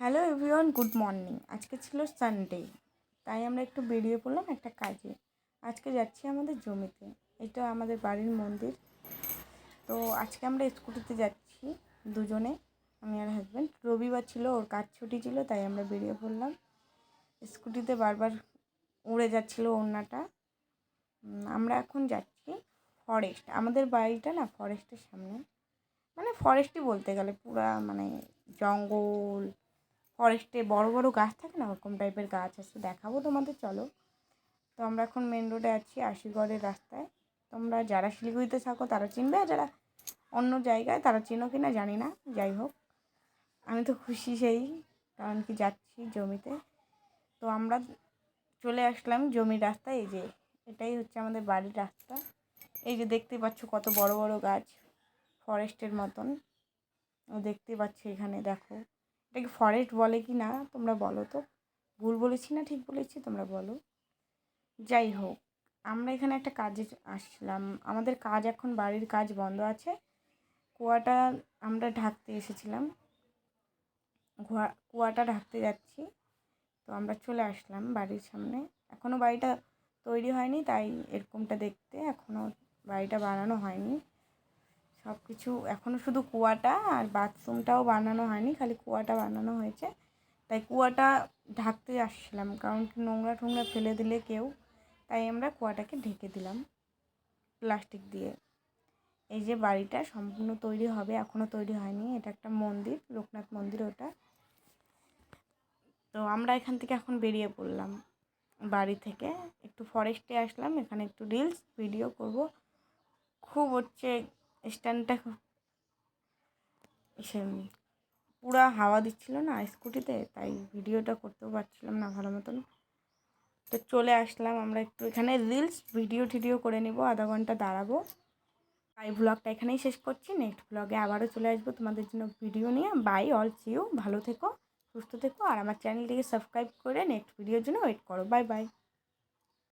Hello everyone, good morning. আজকে ছিল Sunday তাই আমরা একটু বেরিয়ে পড়লাম একটা কাজে। আজকে যাচ্ছি আমাদের জমিতে, এটা আমাদের বাড়ির মন্দির। তো আজকে আমরা স্কুটিতে যাচ্ছি দুজনে, আমি আর হাজব্যান্ড রবিবার ছিল, ওর কাজ ছুটি ছিল, তাই আমরা বেরিয়ে পড়লাম। স্কুটিতে বারবার উড়ে যাচ্ছিল ওড়নাটা। আমরা এখন যাচ্ছি ফরেস্ট আমাদের বাড়িটা না ফরেস্টের সামনে। মানে ফরেস্টই বলতে গেলে পুরা মানে জঙ্গল ফরেস্টে বড় বড় গাছ থাকে না, ওরকম টাইপের গাছ আছে। দেখাবো তোমাদের, চলো। তো আমরা এখন মেন রোডে আছি আশিগড়ের রাস্তায়। তোমরা যারা শিলিগুড়িতে থাকো, তারা চিনবে, আর যারা অন্য জায়গায়, তারা চেনো কি না জানি না। যাই হোক, আমি তো খুশি সেই, কারণ কি যাচ্ছি জমিতে। তো আমরা চলে আসলাম জমির রাস্তায়, এই যে এটাই হচ্ছে আমাদের বাড়ির রাস্তা। এই যে দেখতে পাচ্ছ কত বড় বড় গাছ ফরেস্টের মতন। দেখতে পাচ্ছ এখানে, দেখো। এটাকে ফরেস্ট বলে কি না, তোমরা বলো তো। ভুল বলেছি না, ঠিক বলেছি, তোমরা বলো। যাই হোক, আমরা এখানে একটা কাজে আসলাম। আমাদের কাজ এখন, বাড়ির কাজ বন্ধ আছে। কুয়াটা আমরা ঢাকতে এসেছিলাম। কুয়া কুয়াটা ঢাকতে যাচ্ছি। তো আমরা চলে আসলাম বাড়ির সামনে। এখনও বাড়িটা তৈরি হয়নি, তাই এরকমটা দেখতে। এখনও বাড়িটা বানানো হয়নি। সব কিছু এখনও শুধু কুয়াটা আর বাথরুমটাও বানানো হয়নি, খালি কুয়াটা বানানো হয়েছে। তাই কুয়াটা ঢাকতে আসছিলাম, কারণ নোংরা টোংরা ফেলে দিলে কেউ, তাই আমরা কুয়াটাকে ঢেকে দিলাম প্লাস্টিক দিয়ে। এই যে বাড়িটা সম্পূর্ণ তৈরি হবে এখনও তৈরি হয়নি, এটা একটা মন্দির, লোকনাথ মন্দির ওটা। তো আমরা এখান থেকে এখন বেরিয়ে পড়লাম বাড়ি থেকে। একটু ফরেস্টে আসলাম, এখানে একটু রিলস ভিডিও করব। খুব হচ্ছে স্ট্যান্ডটা পুরা হাওয়া দিচ্ছিল না স্কুটিতে, তাই ভিডিওটা করতেও পারছিলাম না ভালো মতন। তো চলে আসলাম আমরা একটু এখানে রিলস ভিডিও টিডিও করে নিব, আধা ঘণ্টা দাঁড়াবো। তাই ব্লগটা এখানেই শেষ করছি নেক্সট ব্লগে আবারও চলে আসব তোমাদের জন্য ভিডিও নিয়ে। বাই অল সিউ ভালো থেকো, সুস্থ থেকো, আর আমার চ্যানেলটিকে সাবস্ক্রাইব করে নেক্সট ভিডিওর জন্য ওয়েট করো। Bye bye